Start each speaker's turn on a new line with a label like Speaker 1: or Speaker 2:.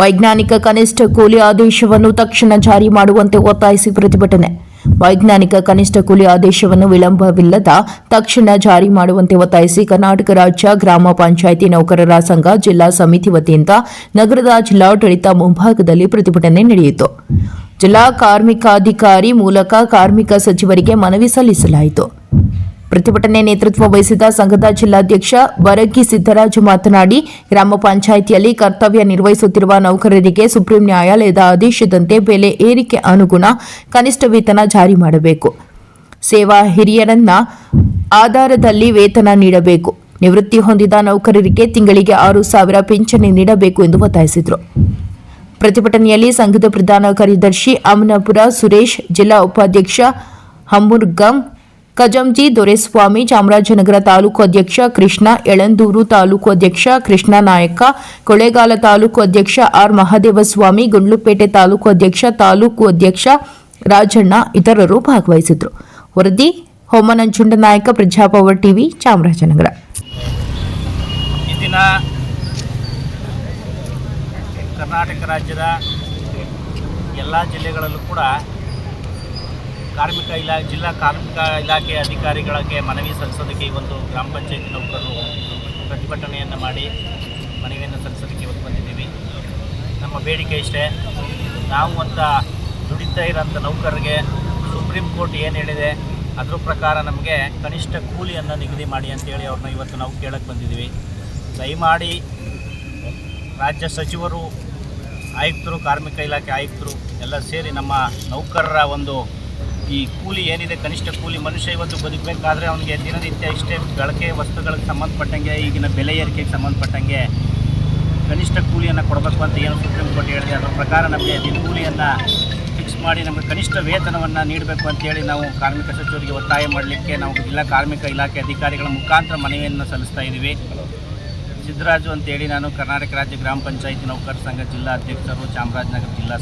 Speaker 1: ವೈಜ್ಞಾನಿಕ ಕನಿಷ್ಠ ಕೂಲಿ ಆದೇಶವನ್ನು ತಕ್ಷಣ ಜಾರಿ ಮಾಡುವಂತೆ ಒತ್ತಾಯಿಸಿ ಪ್ರತಿಭಟನೆ. ವೈಜ್ಞಾನಿಕ ಕನಿಷ್ಠ ಕೂಲಿ ಆದೇಶವನ್ನು ವಿಳಂಬವಿಲ್ಲದ ತಕ್ಷಣ ಜಾರಿ ಮಾಡುವಂತೆ ಒತ್ತಾಯಿಸಿ ಕರ್ನಾಟಕ ರಾಜ್ಯ ಗ್ರಾಮ ಪಂಚಾಯಿತಿ ನೌಕರರ ಸಂಘ ಜಿಲ್ಲಾ ಸಮಿತಿ ವತಿಯಿಂದ ನಗರದ ಜಿಲ್ಲಾಡಳಿತ ಮುಂಭಾಗದಲ್ಲಿ ಪ್ರತಿಭಟನೆ ನಡೆಯಿತು. ಜಿಲ್ಲಾ ಕಾರ್ಮಿಕಾಧಿಕಾರಿ ಮೂಲಕ ಕಾರ್ಮಿಕ ಸಚಿವರಿಗೆ ಮನವಿ ಸಲ್ಲಿಸಲಾಯಿತು. ಪ್ರತಿಭಟನೆ ನೇತೃತ್ವ ವಹಿಸಿದ ಸಂಘದ ಜಿಲ್ಲಾಧ್ಯಕ್ಷ ಬರಗಿ ಸಿದ್ದರಾಜ್ ಮಾತನಾಡಿ, ಗ್ರಾಮ ಪಂಚಾಯಿತಿಯಲ್ಲಿ ಕರ್ತವ್ಯ ನಿರ್ವಹಿಸುತ್ತಿರುವ ನೌಕರರಿಗೆ ಸುಪ್ರೀಂ ನ್ಯಾಯಾಲಯದ ಆದೇಶದಂತೆ ಬೆಲೆ ಏರಿಕೆ ಅನುಗುಣ ಕನಿಷ್ಠ ವೇತನ ಜಾರಿ ಮಾಡಬೇಕು. ಸೇವಾ ಹಿರಿಯರನ್ನ ಆಧಾರದಲ್ಲಿ ವೇತನ ನೀಡಬೇಕು. ನಿವೃತ್ತಿ ಹೊಂದಿದ ನೌಕರರಿಗೆ ತಿಂಗಳಿಗೆ ಆರು ಸಾವಿರ ಪಿಂಚಣಿ ನೀಡಬೇಕು ಎಂದು ಒತ್ತಾಯಿಸಿದರು. ಪ್ರತಿಭಟನೆಯಲ್ಲಿ ಸಂಘದ ಪ್ರಧಾನ ಕಾರ್ಯದರ್ಶಿ ಅಮನಾಪುರ ಸುರೇಶ್, ಜಿಲ್ಲಾ ಉಪಾಧ್ಯಕ್ಷ ಹಮ್ಮುರ್ಗಂ ಕಜಂಜಿ ದೊರೆಸ್ವಾಮಿ, ಚಾಮರಾಜನಗರ ತಾಲೂಕು ಅಧ್ಯಕ್ಷ ಕೃಷ್ಣ, ಎಳಂದೂರು ತಾಲೂಕು ಅಧ್ಯಕ್ಷ ಕೃಷ್ಣ ನಾಯಕ, ಕೊಳೆಗಾಲ ತಾಲೂಕು ಅಧ್ಯಕ್ಷ ಆರ್ ಮಹದೇವಸ್ವಾಮಿ, ಗುಂಡ್ಲುಪೇಟೆ ತಾಲೂಕು ಅಧ್ಯಕ್ಷ ತಾಲೂಕು ಅಧ್ಯಕ್ಷ ರಾಜಣ್ಣ ಇತರರು ಭಾಗವಹಿಸಿದ್ರು. ವರದಿ ಹೋಮನಂಜುಂಡ ನಾಯಕ, ಪ್ರಜಾಪವರ್ ಟಿವಿ, ಚಾಮರಾಜನಗರ.
Speaker 2: ಕರ್ನಾಟಕ ರಾಜ್ಯದ ಎಲ್ಲ ಜಿಲ್ಲೆಗಳಲ್ಲೂ ಕೂಡ ಕಾರ್ಮಿಕ ಇಲಾ, ಜಿಲ್ಲಾ ಕಾರ್ಮಿಕ ಇಲಾಖೆ ಅಧಿಕಾರಿಗಳಿಗೆ ಮನವಿ ಸಲ್ಲಿಸೋದಕ್ಕೆ ಒಂದು ಗ್ರಾಮ ಪಂಚಾಯತಿ ನೌಕರರು ಪ್ರತಿಭಟನೆಯನ್ನು ಮಾಡಿ ಮನವಿಯನ್ನು ಸಲ್ಲಿಸೋದಕ್ಕೆ ಇವತ್ತು ಬಂದಿದ್ದೀವಿ. ನಮ್ಮ ಬೇಡಿಕೆ ಇಷ್ಟೇ. ನಾವು ಅಂತ ದುಡಿತಾ ಇರೋಂಥ ನೌಕರರಿಗೆ ಸುಪ್ರೀಂ ಕೋರ್ಟ್ ಏನು ಹೇಳಿದೆ, ಅದ್ರ ಪ್ರಕಾರ ನಮಗೆ ಕನಿಷ್ಠ ಕೂಲಿಯನ್ನು ನಿಗದಿ ಮಾಡಿ ಅಂತೇಳಿ ಅವ್ರನ್ನ ಇವತ್ತು ನಾವು ಕೇಳಕ್ಕೆ ಬಂದಿದ್ದೀವಿ. ದಯಮಾಡಿ ರಾಜ್ಯ ಸಚಿವರು, ಆಯುಕ್ತರು, ಕಾರ್ಮಿಕ ಇಲಾಖೆ ಆಯುಕ್ತರು ಎಲ್ಲ ಸೇರಿ ನಮ್ಮ ನೌಕರರ ಒಂದು ಈ ಕೂಲಿ ಏನಿದೆ, ಕನಿಷ್ಠ ಕೂಲಿ ಮನುಷ್ಯ ಇವತ್ತು ಬದುಕಬೇಕಾದ್ರೆ ಅವನಿಗೆ ದಿನನಿತ್ಯ ಇಷ್ಟೇ ಬಳಕೆ ವಸ್ತುಗಳಿಗೆ ಸಂಬಂಧಪಟ್ಟಂಗೆ, ಈಗಿನ ಬೆಲೆ ಏರಿಕೆಗೆ ಸಂಬಂಧಪಟ್ಟಂಗೆ ಕನಿಷ್ಠ ಕೂಲಿಯನ್ನು ಕೊಡಬೇಕು ಅಂತ ಏನು ಸುಪ್ರೀಂ ಕೋರ್ಟ್ ಹೇಳಿದೆ. ಅದರ ಪ್ರಕಾರ ನಮಗೆ ದಿನಗೂಲಿಯನ್ನು ಫಿಕ್ಸ್ ಮಾಡಿ ನಮಗೆ ಕನಿಷ್ಠ ವೇತನವನ್ನು ನೀಡಬೇಕು ಅಂತೇಳಿ ನಾವು ಕಾರ್ಮಿಕ ಸಚಿವರಿಗೆ ಒತ್ತಾಯ ಮಾಡಲಿಕ್ಕೆ ನಾವು ಜಿಲ್ಲಾ ಕಾರ್ಮಿಕ ಇಲಾಖೆ ಅಧಿಕಾರಿಗಳ ಮುಖಾಂತರ ಮನವಿಯನ್ನು ಸಲ್ಲಿಸ್ತಾ ಇದ್ದೀವಿ. ಸಿದ್ದರಾಜು ಅಂತೇಳಿ ನಾನು ಕರ್ನಾಟಕ ರಾಜ್ಯ ಗ್ರಾಮ ಪಂಚಾಯಿತಿ ನೌಕರ ಸಂಘ ಜಿಲ್ಲಾ ಅಧ್ಯಕ್ಷರು, ಚಾಮರಾಜನಗರ ಜಿಲ್ಲಾ